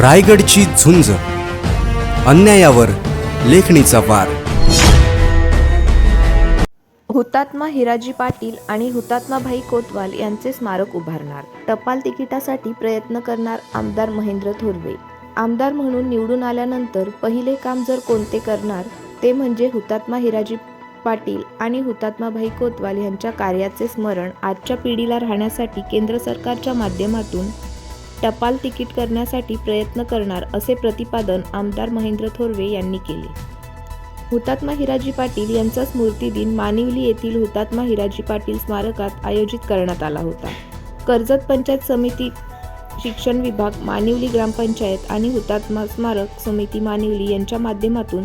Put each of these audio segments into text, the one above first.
रायगडची झुंज. अन्यायावर लेखणीचा वार. हुतात्मा हिराजी पाटील आणि हुतात्मा भाई कोतवाल यांचे स्मारक उभारणार. टपाल तिकिटासाठी प्रयत्न करणार आमदार महेंद्र थोरवे. आमदार म्हणून निवडून आल्यानंतर पहिले काम जर कोणते करणार ते म्हणजे हुतात्मा हिराजी पाटील आणि हुतात्मा भाई कोतवाल यांच्या कार्याचे स्मरण आजच्या पिढीला राहण्यासाठी केंद्र सरकारच्या माध्यमातून टपाल तिकीट करण्यासाठी प्रयत्न करणार असे प्रतिपादन आमदार महेंद्र थोरवे यांनी केले. हुतात्मा हिराजी पाटील यांचा स्मृती दिन मानिवली येथील हुतात्मा हिराजी पाटील स्मारकात आयोजित करण्यात आला होता. कर्जत पंचायत समिती शिक्षण विभाग मानिवली ग्रामपंचायत आणि हुतात्मा स्मारक समिती मानिवली यांच्या माध्यमातून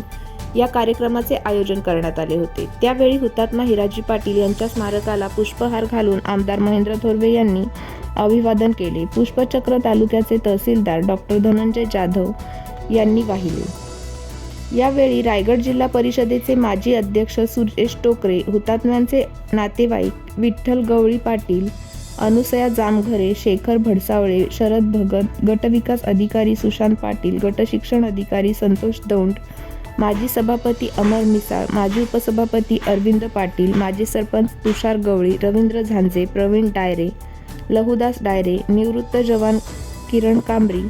या कार्यक्रमाचे आयोजन करण्यात आले होते. त्यावेळी हुतात्मा हिराजी पाटील यांच्या स्मारकाला पुष्पहार घालून आमदार महेंद्र थोरवे यांनी अभिवादन केले. पुष्पचक्र तालुक्याचे तहसीलदार डॉक्टर धनंजय जाधव यांनी वाहिले. यावेळी रायगड जिल्हा परिषदेचे माजी अध्यक्ष सुरेश टोकरे हुतात्म्यांचे नातेवाईक विठ्ठल गवळी पाटील अनुसया जामघरे शेखर भडसावळे शरद भगत गटविकास अधिकारी सुशांत पाटील गटशिक्षण अधिकारी संतोष दौंड माजी सभापती अमर मिसाळ माजी उपसभापती अरविंद पाटील माजी सरपंच तुषार गवळी रवींद्र झांजे प्रवीण डायरे लहुदास डायरे निवृत्त जवान किरण कांबरी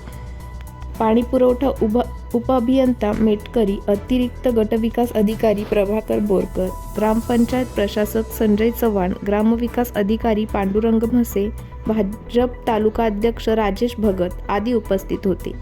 पाणीपुरवठा उप उपअभियंता मेटकरी अतिरिक्त गटविकास अधिकारी प्रभाकर बोरकर ग्रामपंचायत प्रशासक संजय चव्हाण ग्रामविकास अधिकारी पांडुरंग म्हसे भाजप तालुका अध्यक्ष राजेश भगत आदी उपस्थित होते.